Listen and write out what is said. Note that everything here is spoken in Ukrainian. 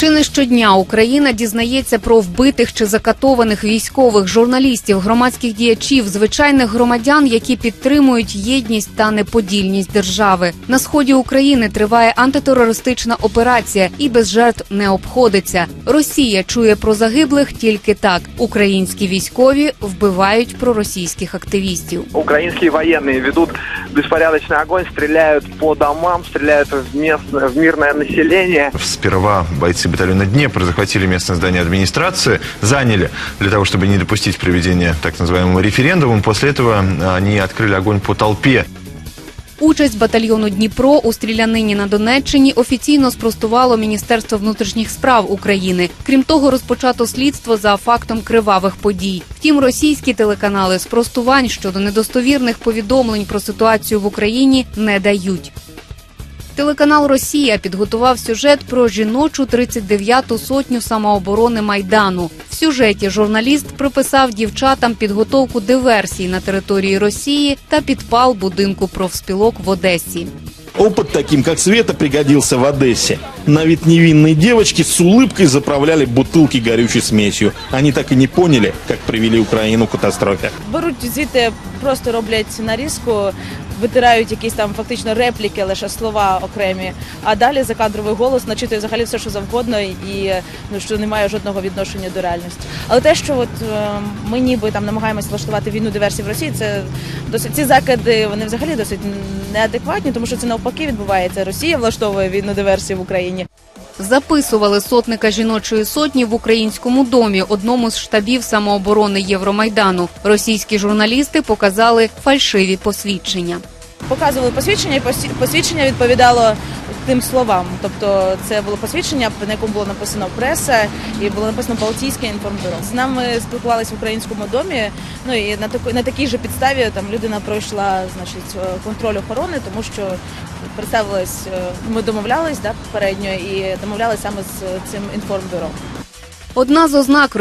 Чи не щодня Україна дізнається про вбитих чи закатованих військових журналістів, громадських діячів, звичайних громадян, які підтримують єдність та неподільність держави. На сході України триває антитерористична операція і без жертв не обходиться. Росія чує про загиблих тільки так. Українські військові вбивають проросійських активістів. Украинские военные ведут беспорядочный огонь, стреляют по домам, стреляют в, местное, в мирное население. Сперва бойцы батальона Днепр захватили местное здание администрации, заняли для того, чтобы не допустить проведения так называемого референдума. После этого они открыли огонь по толпе. Участь батальйону Дніпро у стрілянині на Донеччині офіційно спростувало Міністерство внутрішніх справ України. Крім того, розпочато слідство за фактом кривавих подій. Втім, російські телеканали спростувань щодо недостовірних повідомлень про ситуацію в Україні не дають. Телеканал Росія підготував сюжет про жіночу 39-ту сотню самооборони майдану. В сюжеті журналіст приписав дівчатам підготовку диверсій на території Росії та підпал будинку профспілок в Одесі. Опыт таким, как Света, пригодился в Одессе. На вид невинные девочки с улыбкой заправляли бутылки горючей смесью. Они так и не поняли, как привели Украину к катастрофе. беруть звідти, просто роблять нарізку, витирають якісь там фактично репліки, лише слова окремі, а далі закадровий голос начитує взагалі все, що завгодно, і ну що не має жодного відношення до реальності. Але те, що от е, ми ніби там намагаємося влаштувати війну диверсії в Росії, це досить ці закиди вони взагалі досить неадекватні, тому що це навпаки відбувається. Росія влаштовує війну диверсії в Україні. Записували сотника жіночої сотні в українському домі, одному з штабів самооборони Євромайдану. Російські журналісти показали фальшиві посвідчення. показували посвідчення, і посвідчення відповідало тим словам. Тобто це було посвідчення, на якому було написано преса і було написано Балтійське інформбюро. З нами спілкувалися в українському домі. Ну і на таку на такій же підставі там людина пройшла значить е, контроль охорони, тому що представилась. е, Ми домовлялись да, попередньо і домовлялись саме з цим інформбюро. Одна з ознак